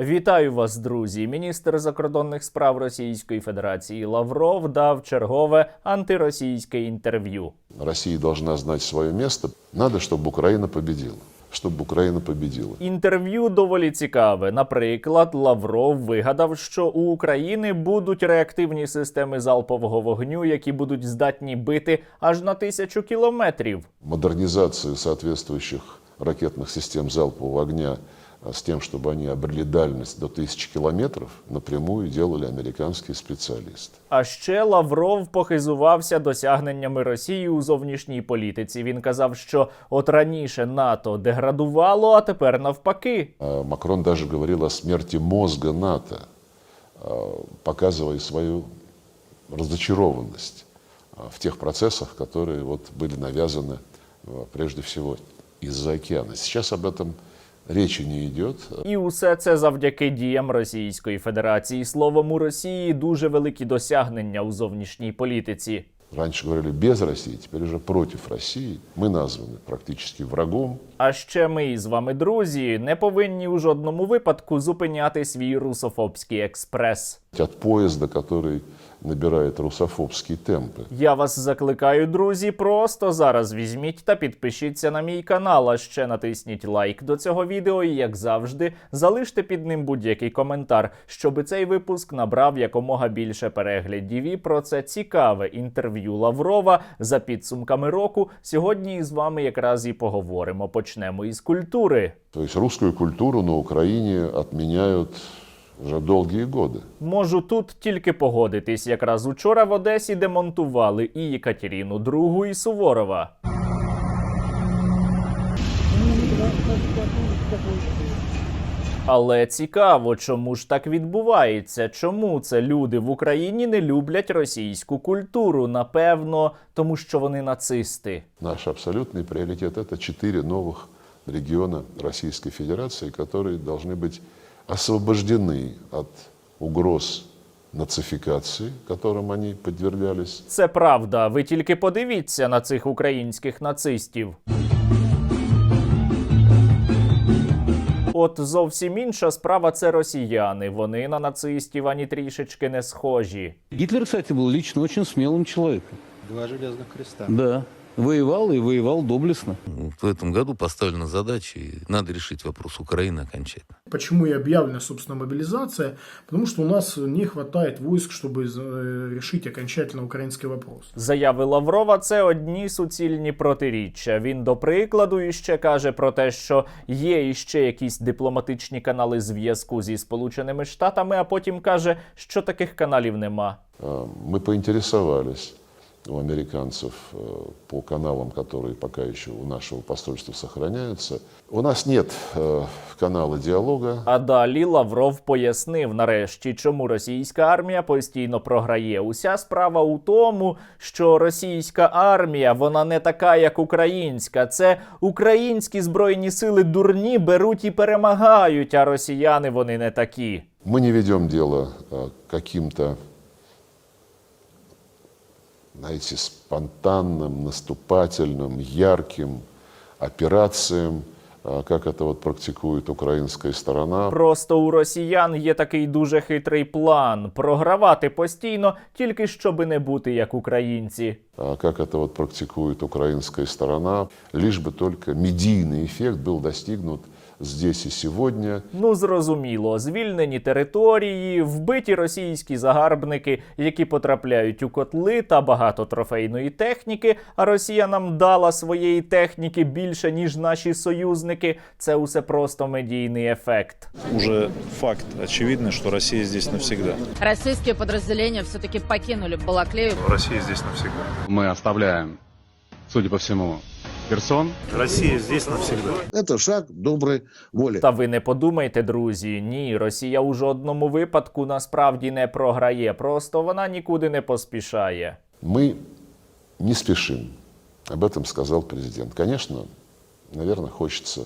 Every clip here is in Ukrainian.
Вітаю вас, друзі. Міністр закордонних справ Російської Федерації Лавров дав чергове антиросійське інтерв'ю. Россия должна знать свое место. Надо, чтобы Украина победила. Чтобы Украина победила. Інтерв'ю доволі цікаве. Наприклад, Лавров вигадав, що у України будуть реактивні системи залпового вогню, які будуть здатні бити аж на тисячу кілометрів. Модернизацию соответствующих ракетных систем залпового огня а, с тем, чтобы они обрели дальность до тысячи километров, напрямую делали американские специалисты. А ще Лавров похизувався досягненнями Росії у зовнішній політиці. Він казав, що от раніше НАТО деградувало, а тепер навпаки. А Макрон даже говорил о смерти мозга НАТО, а, показывая свою разочарованность а, в тех процессах, которые вот были навязаны а, прежде всего из-за океана. Сейчас об этом речи не идет. І усе це завдяки діям Російської Федерації. Словом, у Росії дуже великі досягнення у зовнішній політиці. Раньше говорили без России, теперь уже против России. Мы названы практически врагом. А ще ми з вами, друзі, не повинні у жодному випадку зупиняти свій русофобський експрес. От поезда, который набирает русофобские темпы. Я вас закликаю, друзі, просто зараз візьміть та підпишіться на мій канал. А ще натисніть лайк до цього відео і, як завжди, залиште під ним будь-який коментар, щоб цей випуск набрав якомога більше переглядів. І про це цікаве інтерв'ю Лаврова за підсумками року. Сьогодні із вами якраз і поговоримо. Почнемо із культури. То есть русскую культуру на Украине отменяют уже долгие годы. Можу тут тільки погодитись. Якраз учора в Одесі демонтували і Єкатеріну II, і Суворова. Але цікаво, чому ж так відбувається? Чому це люди в Україні не люблять російську культуру? Напевно, тому що вони нацисти. Наш абсолютный приоритет – это четыре новых региона Российской Федерации, которые должны быть освобождены от угроз нацификации, которым они подвергались. Це правда. Ви тільки подивіться на цих українських нацистів. От зовсім інша справа це росіяни. Вони на нацистів ані трішечки не схожі. Гитлер, кстати, был лично очень смелым человеком. Два железных креста. Да. Воевал и воевал доблестно. В этом году поставлена задача, и надо решить вопрос Украины окончательно. Почему и объявлена, собственно, мобилизация? Потому что у нас не хватает войск, чтобы э, решить окончательно украинский вопрос. Заяви Лаврова це одні суцільні протиріччя. Він до прикладу іще каже про те, що є іще якісь дипломатичні канали зв'язку зі Сполученими Штатами, а потім каже, що таких каналів нема. А, Мы поинтересовались у американцев э, по каналам, которые пока еще у нашего посольства сохраняются. У нас нет э, канала диалога. А далі Лавров пояснив нарешті, чому російська армія постійно програє. Уся справа у тому, що російська армія вона не така, як українська. Це українські збройні сили дурні беруть і перемагають, а росіяни вони не такі. Мы не ведем дело э, каким-то, знаете, спонтанным, наступательным, ярким операциям, э, как это вот практикует украинская сторона. Просто у росіян є такий дуже хитрий план програвати постійно, тільки щоби не бути як українці. а как это вот практикует украинская сторона, лишь бы только медийный эффект был достигнут здесь и сегодня. Ну, зрозуміло, звільнені території, вбиті російські загарбники, які потрапляють у котли та багато трофейної техніки. А Росія нам дала своєї техніки більше, ніж наші союзники. Це усе просто медійний ефект. уже факт очевидный, что Россия здесь навсегда. Российские подразделения все-таки покинули Балаклею. Россия здесь навсегда. мы оставляем, судя по всему, Херсон. Россия здесь навсегда. Это шаг доброй воли. Та ви не подумайте, друзі. Ні, Росія у жодному випадку насправді не програє. Просто вона нікуди не поспішає. Мы не спешим. Об этом сказал президент. Конечно, наверное, хочется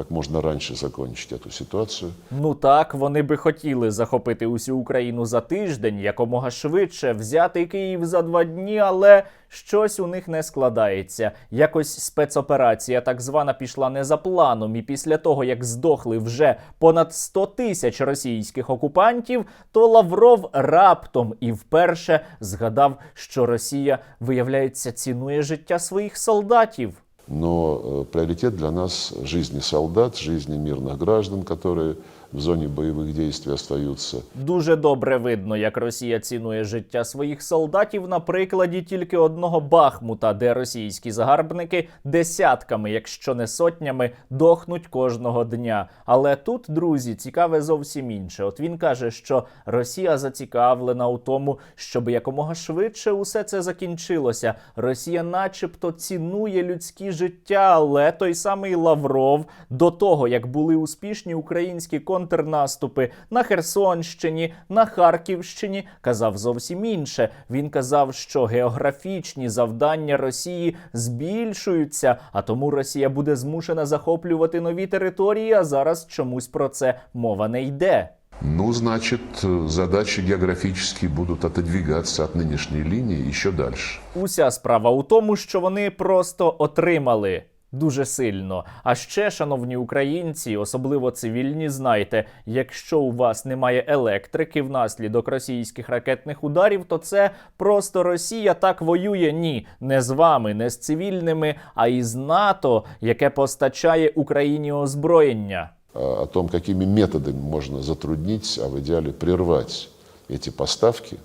как можно раньше закончить эту ситуацию. Ну так, вони би хотіли захопити усю Україну за тиждень, якомога швидше взяти Київ за два дні, але щось у них не складається. Якось спецоперація так звана пішла не за планом, і після того, як здохли вже понад 100 тисяч російських окупантів, то Лавров раптом і вперше згадав, що Росія, виявляється, цінує життя своїх солдатів. Но э, приоритет для нас – жизни солдат, жизни мирных граждан, которые в зоне боевых действий остаются. Дуже добре видно, як Росія цінує життя своїх солдатів на прикладі тільки одного Бахмута, де російські загарбники десятками, якщо не сотнями, дохнуть кожного дня. Але тут, друзі, цікаве зовсім інше. От він каже, що Росія зацікавлена у тому, щоб якомога швидше усе це закінчилося. Росія, начебто, цінує людські життя, але той самий Лавров до того, як були успішні українські контрнаступи на Херсонщині, на Харківщині, казав зовсім інше. Він казав, що географічні завдання Росії збільшуються, а тому Росія буде змушена захоплювати нові території. А зараз чомусь про це мова не йде. Ну, значит, задачи географические будут отодвигаться от нынешней линии еще дальше. Уся справа у тому, що вони просто отримали. Дуже сильно. А ще, шановні українці, особливо цивільні, знайте, якщо у вас немає електрики внаслідок російських ракетних ударів, то це просто Росія так воює. Ні, не з вами, не з цивільними, а із НАТО, яке постачає Україні озброєння. А О том, какими методами можно затруднить, а в идеале прервать эти поставки,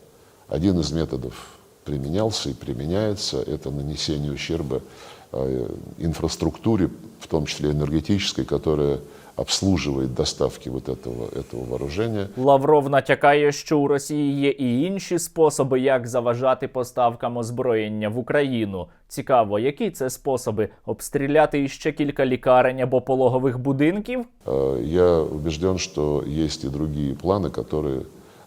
один из методов применялся и применяется – это нанесение ущерба э, инфраструктуре, в том числе энергетической, которая обслуживает доставки вот этого, этого вооружения. Лавров натякає, що у Росії є і інші способи, як заважати поставкам озброєння в Україну. Цікаво, які це способи обстріляти іще кілька лікарень або пологових будинків? Э, Я убежден, что есть и другие планы, которые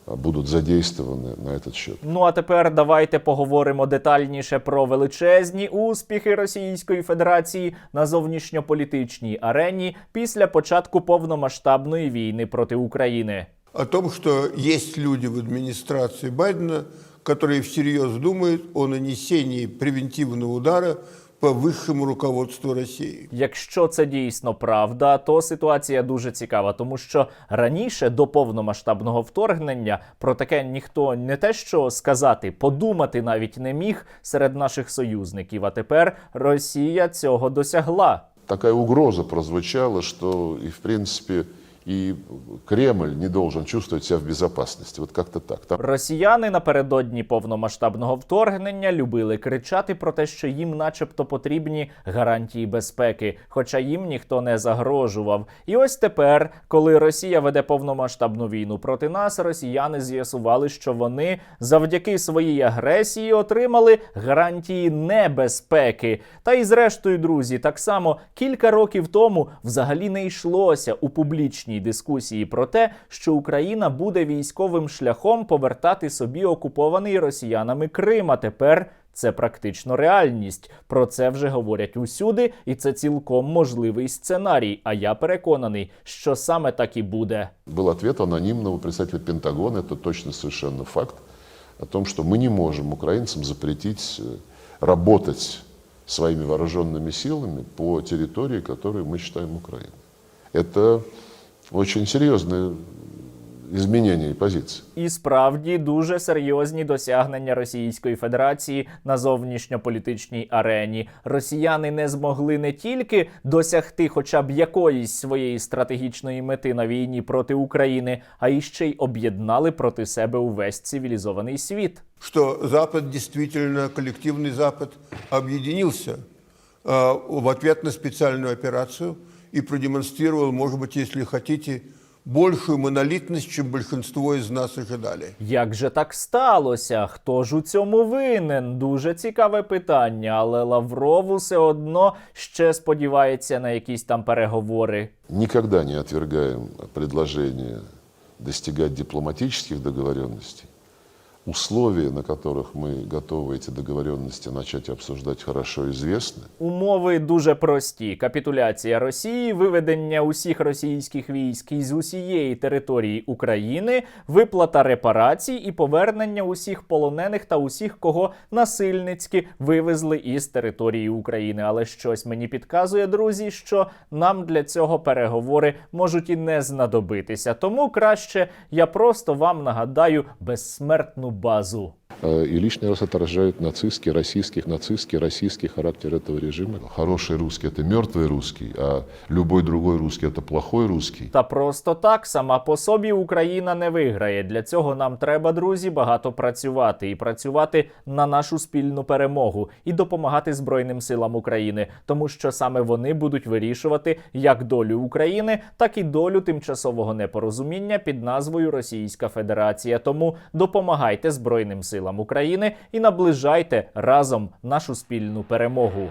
э, будут задействованы на этот счет. Ну а тепер давайте поговоримо детальніше про величезні успіхи Російської Федерації на зовнішньополітичній арені після початку повномасштабної війни проти України. о том, что есть люди в администрации Байдена, которые всерьез думают о нанесении превентивного удара по высшему руководству России. Якщо це дійсно правда, то ситуація дуже цікава, тому що раніше до повномасштабного вторгнення про таке ніхто не те, що сказати, подумати навіть не міг серед наших союзників. А тепер Росія цього досягла. Такая угроза прозвучала, что и в принципе и Кремль не должен чувствовать себя в безопасности. Вот как-то так. Там Росіяни напередодні повномасштабного вторгнення любили кричати про те, що їм, начебто, потрібні гарантії безпеки, хоча їм ніхто не загрожував. І ось тепер, коли Росія веде повномасштабну війну проти нас, росіяни з'ясували, що вони завдяки своїй агресії отримали гарантії небезпеки. Та й зрештою, друзі, так само кілька років тому взагалі не йшлося у публічній дискусії про те, що Україна буде військовим шляхом повертати собі окупований росіянами Крим. А тепер це практично реальність. Про це вже говорять усюди, і це цілком можливий сценарій. А я переконаний, що саме так і буде. был ответ анонимного представителя Пентагона, это точно совершенно факт, о том, что мы не можем украинцам запретить э, работать своими вооруженными силами по территории, которую мы считаем Украиной. Это очень серьезное изменение позиции. І справді дуже серйозні досягнення Російської Федерації на зовнішньополітичній арені. Росіяни не змогли не тільки досягти хоча б якоїсь своєї стратегічної мети на війні проти України, а й ще й об'єднали проти себе увесь цивілізований світ. Что Запад действительно, коллективный Запад, объединился э, в ответ на специальную операцию и продемонстрировал, может быть, если хотите, большую монолитность, чем большинство из нас ожидали. Як же так сталося? Хто ж у цьому винен? Дуже цікаве питання, але Лавров усе одно ще сподівається на якісь там переговори. Никогда не отвергаем предложение достигать дипломатических договоренностей, Условия, на которых мы готовы эти договоренности начать обсуждать, хорошо известны. Умови дуже прості: капітуляція Росії, виведення усіх російських військ із усієї території України, виплата репарацій і повернення усіх полонених та усіх, кого насильницьки вивезли із території України. Але щось мені підказує, друзі, що нам для цього переговори можуть і не знадобитися. Тому краще я просто вам нагадаю безсмертну базу. Э, И лишний раз отражают нацистский, российских, нацистский, российский характер этого режима. Хороший русский – это мертвый русский, а любой другой русский – это плохой русский. Та просто так сама по собі Україна не виграє. Для цього нам треба, друзі, багато працювати і працювати на нашу спільну перемогу і допомагати Збройним силам України, тому що саме вони будуть вирішувати як долю України, так і долю тимчасового непорозуміння під назвою Російська Федерація. Тому допомагайте Збройним силам України і наближайте разом нашу спільну перемогу.